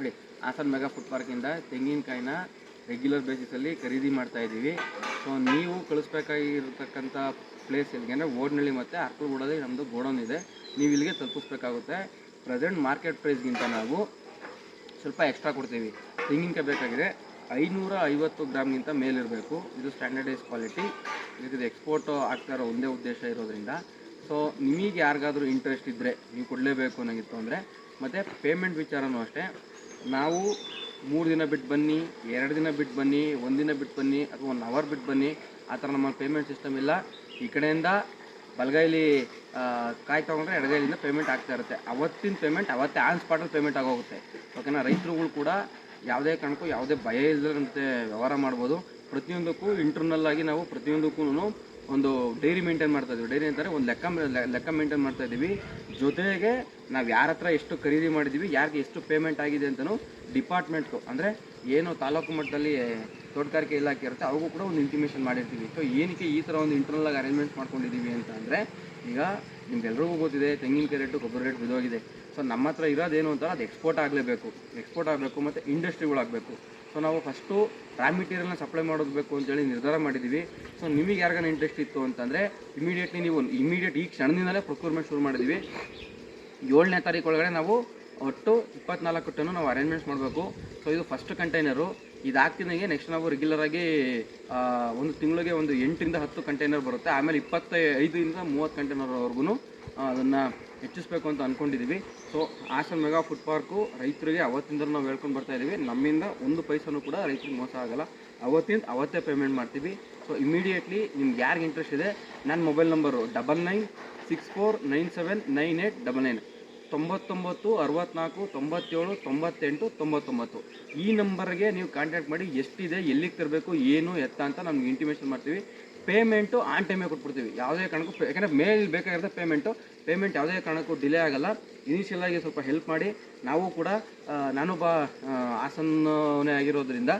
ನೋಡಿ Hassan mega food ಪಾರ್ಕಿಂದ ತೆಂಗಿನಕಾಯಿನ ರೆಗ್ಯುಲರ್ ಬೇಸಿಸಲ್ಲಿ ಖರೀದಿ ಮಾಡ್ತಾ ಇದ್ದೀವಿ. ಸೊ ನೀವು ಕಳಿಸ್ಬೇಕಾಗಿರ್ತಕ್ಕಂಥ ಪ್ಲೇಸ್ ಎಲ್ಲಿಗೆ ಅಂದರೆ ಓಡ್ನಳ್ಳಿ ಮತ್ತು ಅರ್ಕಲ್ಗೂಡಲ್ಲಿ ನಮ್ಮದು ಗೋಡೌನ್ ಇದೆ. ನೀವು ಇಲ್ಲಿಗೆ ತಲುಪಿಸ್ಬೇಕಾಗುತ್ತೆ. ಪ್ರೆಸೆಂಟ್ ಮಾರ್ಕೆಟ್ ಪ್ರೈಸ್ಗಿಂತ ನಾವು ಸ್ವಲ್ಪ ಎಕ್ಸ್ಟ್ರಾ ಕೊಡ್ತೀವಿ. ತೆಂಗಿನಕಾಯಿ ಬೇಕಾಗಿದೆ ಐನೂರ ಐವತ್ತು ಗ್ರಾಮ್ಗಿಂತ ಮೇಲಿರಬೇಕು. ಇದು ಸ್ಟ್ಯಾಂಡರ್ಡೈಸ್ ಕ್ವಾಲಿಟಿ ಇದು ಎಕ್ಸ್ಪೋರ್ಟ್ ಆಗ್ತಾ ಇರೋ ಒಂದೇ ಉದ್ದೇಶ ಇರೋದ್ರಿಂದ. ಸೊ ನಿಮಗೆ ಯಾರಿಗಾದರೂ ಇಂಟ್ರೆಸ್ಟ್ ಇದ್ದರೆ ನೀವು ಕೊಡಲೇಬೇಕು ಅನ್ನೋಂಗಿತ್ತು ಅಂದರೆ, ಮತ್ತು ಪೇಮೆಂಟ್ ವಿಚಾರನೂ ಅಷ್ಟೇ. ನಾವು ಮೂರು ದಿನ ಬಿಟ್ಟು ಬನ್ನಿ, ಎರಡು ದಿನ ಬಿಟ್ಟು ಬನ್ನಿ ಒಂದಿನ ಬಿಟ್ಟು ಬನ್ನಿ, ಅಥವಾ ಒನ್ ಅವರ್ ಬಿಟ್ಟು ಬನ್ನಿ, ಆ ಥರ ನಮ್ಮ ಪೇಮೆಂಟ್ ಸಿಸ್ಟಮ್ ಇಲ್ಲ. ಈ ಕಡೆಯಿಂದ ಬಲಗೈಲಿ ಕಾಯಿ ತೊಗೊಂಡ್ರೆ ಎಡಗೈಲಿಂದ ಪೇಮೆಂಟ್ ಆಗ್ತಾ ಇರುತ್ತೆ. ಅವತ್ತಿನ ಪೇಮೆಂಟ್ ಅವತ್ತೇ ಆನ್ ಸ್ಪಾಟಲ್ಲಿ ಪೇಮೆಂಟ್ ಆಗೋಗುತ್ತೆ. ಓಕೆನಾ ರೈತರುಗಳು ಕೂಡ ಯಾವುದೇ ಕಾರಣಕ್ಕೂ ಯಾವುದೇ ಭಯ ಇಲ್ಲದಂತೆ ವ್ಯವಹಾರ ಮಾಡ್ಬೋದು. ಪ್ರತಿಯೊಂದಕ್ಕೂ ಇಂಟರ್ನಲ್ ಆಗಿ ನಾವು ಪ್ರತಿಯೊಂದಕ್ಕೂ ಒಂದು ಡೈರಿ ಮೇಂಟೈನ್ ಮಾಡ್ತಾ ಇದ್ದೀವಿ ಡೈರಿ ಅಂತಾರೆ ಒಂದು ಲೆಕ್ಕ ಲೆಕ್ಕ ಮೇಂಟೈನ್ ಮಾಡ್ತಾ ಇದ್ದೀವಿ. ಜೊತೆಗೆ ನಾವು ಯಾರ ಹತ್ರ ಎಷ್ಟು ಖರೀದಿ ಮಾಡಿದ್ದೀವಿ, ಯಾರಿಗೆ ಎಷ್ಟು ಪೇಮೆಂಟ್ ಆಗಿದೆ ಅಂತಲೂ ಡಿಪಾರ್ಟ್ಮೆಂಟ್ಗೂ ಅಂದರೆ ಏನು ತಾಲೂಕು ಮಟ್ಟದಲ್ಲಿ ತೋಟಗಾರಿಕೆ ಇಲಾಖೆ ಇರುತ್ತೆ, ಅವ್ರಿಗೂ ಕೂಡ ಒಂದು ಇಂಟಿಮೇಷನ್ ಮಾಡಿರ್ತೀವಿ. ಸೊ ಏನಕ್ಕೆ ಈ ಥರ ಒಂದು ಇಂಟರ್ನಲ್ ಆಗಿ ಅರೇಂಜ್ಮೆಂಟ್ ಮಾಡ್ಕೊಂಡಿದ್ದೀವಿ ಅಂತ ಅಂದರೆ ಈಗ ನಿಮ್ಗೆಲ್ರಿಗೂ ಗೊತ್ತಿದೆ, ತೆಂಗಿನಕಾಯಿ ರೇಟು ಗೊಬ್ಬರ ರೇಟ್ ಬಿದ್ದೋಗಿದೆ. ಸೊ ನಮ್ಮ ಹತ್ರ ಇರೋದೇನು ಅಂತ ಅದು ಎಕ್ಸ್ಪೋರ್ಟ್ ಆಗಲೇಬೇಕು. ಎಕ್ಸ್ಪೋರ್ಟ್ ಆಗಬೇಕು ಮತ್ತು ಇಂಡಸ್ಟ್ರಿಗಳಾಗಬೇಕು ಸೊ ನಾವು ಫಸ್ಟು ರಾ ಮೆಟೀರಿಯಲ್ನ ಸಪ್ಲೈ ಮಾಡೋದಬೇಕು ಅಂತೇಳಿ ನಿರ್ಧಾರ ಮಾಡಿದ್ದೀವಿ ಸೊ ನಿಮಗೆ ಯಾರಿಗಾನ ಇಂಟ್ರೆಸ್ಟ್ ಇತ್ತು ಅಂತಂದರೆ ಇಮಿಡಿಯೇಟ್ಲಿ ನೀವು ಇಮಿಡಿಯೇಟ್ ಈ ಕ್ಷಣದಿಂದಲೇ ಪ್ರೊಕ್ಯೂರ್ಮೆಂಟ್ ಶುರು ಮಾಡಿದ್ದೀವಿ ಏಳನೇ ತಾರೀಕು ಒಳಗಡೆ ನಾವು ಒಟ್ಟು ಇಪ್ಪತ್ನಾಲ್ಕು ಟನ್ನು ನಾವು ಅರೇಂಜ್ಮೆಂಟ್ಸ್ ಮಾಡಬೇಕು. ಸೊ ಇದು ಫಸ್ಟ್ ಕಂಟೈನರು ಇದಾಗ್ತಿದ್ದಂಗೆ ನೆಕ್ಸ್ಟ್ ನಾವು ರೆಗ್ಯುಲರಾಗಿ ಒಂದು ತಿಂಗಳಿಗೆ ಒಂದು ಎಂಟರಿಂದ ಹತ್ತು ಕಂಟೈನರ್ ಬರುತ್ತೆ. ಆಮೇಲೆ ಇಪ್ಪತ್ತೈದರಿಂದ ಮೂವತ್ತು ಕಂಟೈನರ್ವರೆಗೂ ಅದನ್ನು ಹೆಚ್ಚಿಸ್ಬೇಕು ಅಂತ ಅಂದ್ಕೊಂಡಿದ್ದೀವಿ so Hassan mega food park ರೈತರಿಗೆ ಅವತ್ತಿಂದ ನಾವು ಹೇಳ್ಕೊಂಡು ಬರ್ತಾ ಇದ್ದೀವಿ ನಮ್ಮಿಂದ ಒಂದು ಪೈಸನೂ ಕೂಡ ರೈತರಿಗೆ ಮೋಸ ಆಗೋಲ್ಲ. ಅವತ್ತಿಂದ ಅವತ್ತೇ ಪೇಮೆಂಟ್ ಮಾಡ್ತೀವಿ. ಸೊ ಇಮಿಡಿಯೇಟ್ಲಿ ನಿಮ್ಗೆ ಯಾರಿಗೆ ಇಂಟ್ರೆಸ್ಟ್ ಇದೆ ನನ್ನ mobile number double nine six four nine seven nine eight double nine. ತೊಂಬತ್ತೊಂಬತ್ತು, ಅರವತ್ನಾಲ್ಕು, ತೊಂಬತ್ತೇಳು, ತೊಂಬತ್ತೆಂಟು, ತೊಂಬತ್ತೊಂಬತ್ತು. ಈ ನಂಬರ್ಗೆ ನೀವು ಕಾಂಟ್ಯಾಕ್ಟ್ ಮಾಡಿ ಎಷ್ಟಿದೆ, ಎಲ್ಲಿಗೆ ತರಬೇಕು, ಏನು, ಎತ್ತ ಅಂತ ನಮ್ಗೆ ಇಂಟಿಮೇಷನ್ ಮಾಡ್ತೀವಿ. ಪೇಮೆಂಟು ಆನ್ ಟೈಮೇ ಕೊಟ್ಬಿಡ್ತೀವಿ. ಯಾವುದೇ ಕಾರಣಕ್ಕೂ ಯಾಕಂದರೆ ಮೇಲ್ ಬೇಕಾಗಿರುತ್ತೆ ಪೇಮೆಂಟು. ಪೇಮೆಂಟ್ ಯಾವುದೇ ಕಾರಣಕ್ಕೂ ಡಿಲೇ ಆಗಲ್ಲ. ಇನಿಷಿಯಲಾಗಿ ಸ್ವಲ್ಪ ಹೆಲ್ಪ್ ಮಾಡಿ. ನಾವು ಕೂಡ ನಾನೊಬ್ಬ ಆಸನ್ನೇ ಆಗಿರೋದ್ರಿಂದ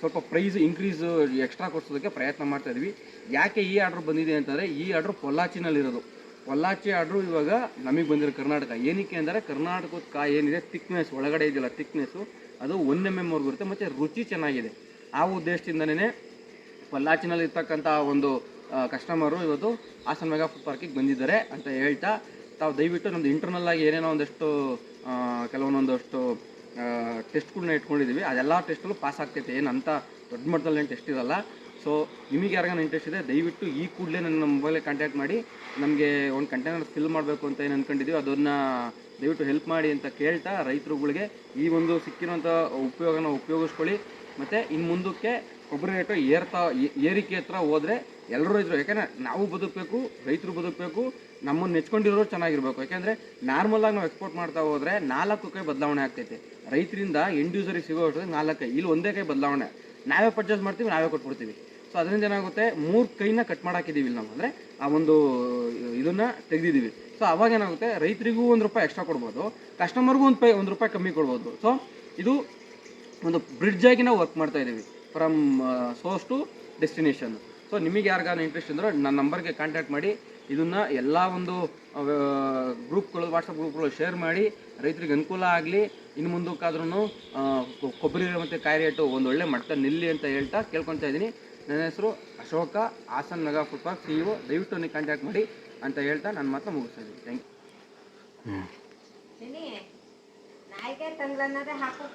ಸ್ವಲ್ಪ ಪ್ರೈಸ್ ಇನ್ಕ್ರೀಸ್ ಎಕ್ಸ್ಟ್ರಾ ಕೊಡ್ಸೋದಕ್ಕೆ ಪ್ರಯತ್ನ ಮಾಡ್ತಾ ಇದ್ವಿ. ಯಾಕೆ ಈ ಆರ್ಡ್ರ್ ಬಂದಿದೆ ಅಂತಂದರೆ, ಈ ಆರ್ಡ್ರ್ ಪೊಲ್ಲಾಚಿನಲ್ಲಿರೋದು. ಪೊಲ್ಲಾಚಿ ಆರ್ಡ್ರು ಇವಾಗ ನಮಗೆ ಬಂದಿರೋ ಕರ್ನಾಟಕ. ಏನಕ್ಕೆ ಅಂದರೆ, ಕರ್ನಾಟಕದ ಕಾಯಿ ಏನಿದೆ ತಿಕ್ನೆಸ್ ಒಳಗಡೆ ಇದೆಯಲ್ಲ ತಿಕ್ನೆಸ್ಸು ಅದು ಒನ್ ಎಂ ಎಂ ಬರುತ್ತೆ, ಮತ್ತು ರುಚಿ ಚೆನ್ನಾಗಿದೆ. ಆ ಉದ್ದೇಶದಿಂದನೇ ಪೊಲ್ಲಾಚಿನಲ್ಲಿ ಇರ್ತಕ್ಕಂಥ ಒಂದು ಕಸ್ಟಮರು ಇವತ್ತು ಹಾಸನ ಮೆಗಾ ಫುಡ್ ಪಾರ್ಕಿಗೆ ಬಂದಿದ್ದಾರೆ ಅಂತ ಹೇಳ್ತಾ, ತಾವು ದಯವಿಟ್ಟು ನಮ್ಮದು ಇಂಟರ್ನಲ್ ಆಗಿ ಏನೇನೋ ಒಂದಷ್ಟು ಕೆಲವೊಂದೊಂದಷ್ಟು ಟೆಸ್ಟ್ಗಳನ್ನ ಇಟ್ಕೊಂಡಿದ್ದೀವಿ. ಅದೆಲ್ಲ ಟೆಸ್ಟ್ಗಳು ಪಾಸ್ ಆಗ್ತೈತೆ. ಏನು ದೊಡ್ಡ ಮಟ್ಟದಲ್ಲಿ ಏನು ಟೆಸ್ಟ್ ಇರಲ್ಲ. ಸೊ ನಿಮಗೆ ಯಾರಿಗಾನ ಇಂಟ್ರೆಸ್ಟ್ ಇದೆ ದಯವಿಟ್ಟು ಈ ಕೂಡಲೇ ನನ್ನ ಮೊಬೈಲಿಗೆ ಕಾಂಟ್ಯಾಕ್ಟ್ ಮಾಡಿ, ನಮಗೆ ಒಂದು ಕಂಟೈನರ್ ಫಿಲ್ ಮಾಡಬೇಕು ಅಂತ ಏನು ಅಂದ್ಕೊಂಡಿದ್ದೀವಿ ಅದನ್ನು ದಯವಿಟ್ಟು ಹೆಲ್ಪ್ ಮಾಡಿ ಅಂತ ಕೇಳ್ತಾ ರೈತರುಗಳಿಗೆ ಈ ಒಂದು ಸಿಕ್ಕಿರೋಂಥ ಉಪಯೋಗನ ಉಪಯೋಗಿಸ್ಕೊಳ್ಳಿ. ಮತ್ತು ಇನ್ನು ಮುಂದಕ್ಕೆ ಕೊಬ್ಬರಿ ರೇಟು ಏರ್ತಾ ಏರಿಕೆ ಹತ್ರ ಹೋದರೆ ಎಲ್ಲರೂ ಇದ್ರು. ಯಾಕೆಂದರೆ ನಾವು ಬದುಕಬೇಕು, ರೈತರು ಬದುಕಬೇಕು, ನಮ್ಮನ್ನು ನೆಚ್ಕೊಂಡಿರೋರು ಚೆನ್ನಾಗಿರ್ಬೇಕು. ಯಾಕೆಂದರೆ ನಾರ್ಮಲಾಗಿ ನಾವು ಎಕ್ಸ್ಪೋರ್ಟ್ ಮಾಡ್ತಾ ಹೋದರೆ ನಾಲ್ಕು ಕೈ ಬದಲಾವಣೆ ಆಗ್ತೈತೆ. ರೈತರಿಂದ ಎಂಡ್ ಯೂಸರಿಗೆ ಸಿಗೋ ನಾಲ್ಕು ಇಲ್ಲಿ ಒಂದೇ ಕೈ ಬದಲಾವಣೆ. ನಾವೇ ಪರ್ಚೇಸ್ ಮಾಡ್ತೀವಿ, ನಾವೇ ಕೊಟ್ಬಿಡ್ತೀವಿ. ಸೊ ಅದರಿಂದ ಏನಾಗುತ್ತೆ? ಮೂರು ಕೈನ ಕಟ್ ಮಾಡಾಕಿದ್ದೀವಿ ಇಲ್ಲಿ ನಾವು. ಅಂದರೆ ಆ ಒಂದು, ಇದನ್ನು ತೆಗೆದಿದ್ದೀವಿ. ಸೊ ಅವಾಗ ಏನಾಗುತ್ತೆ? ರೈತರಿಗೂ ಒಂದು ರೂಪಾಯಿ ಎಕ್ಸ್ಟ್ರಾ ಕೊಡ್ಬೋದು ಕಸ್ಟಮರ್ಗೂ ಒಂದು ಪೈ, ಒಂದು ರೂಪಾಯಿ ಕಮ್ಮಿ ಕೊಡ್ಬೋದು. ಸೊ ಇದು ಒಂದು ಬ್ರಿಡ್ಜ್ ಆಗಿ ನಾವು ವರ್ಕ್ ಮಾಡ್ತಾ ಇದ್ದೀವಿ. From source to destination so ನಿಮಗೆ ಯಾರಿಗಾನ ಇಂಟ್ರೆಸ್ಟ್ ಇದ್ರೆ ನನ್ನ ನಂಬರ್ಗೆ ಕಾಂಟ್ಯಾಕ್ಟ್ ಮಾಡಿ. ಇದನ್ನು ಎಲ್ಲ ಒಂದು ಗ್ರೂಪ್ಗಳು ವಾಟ್ಸಪ್ ಗ್ರೂಪ್ಗಳು ಶೇರ್ ಮಾಡಿ. ರೈತರಿಗೆ ಅನುಕೂಲ ಆಗಲಿ. ಇನ್ನು ಮುಂದಕ್ಕಾದ್ರೂ ಕೊಬ್ಬರಿ ಮತ್ತು ಕಾಯಿ ರೇಟು ಒಂದು ಒಳ್ಳೆ ಮಟ್ಟ ನಿಲ್ಲಿ ಅಂತ ಹೇಳ್ತಾ ಕೇಳ್ಕೊತಾ ಇದ್ದೀನಿ. ನನ್ನ ಹೆಸರು Ashoka Hassan mega food park C EO ದಯವಿಟ್ಟು ನೀವು ಕಾಂಟ್ಯಾಕ್ಟ್ ಮಾಡಿ ಅಂತ ಹೇಳ್ತಾ ನನ್ನ ಮಾತನ್ನ ಮುಗಿಸ್ತಾ ಇದ್ದೀನಿ. ಥ್ಯಾಂಕ್ ಯು ನಾಯಿಗೆ ತಂಗ್ಲನ್ನದೇ ಹಾಕು.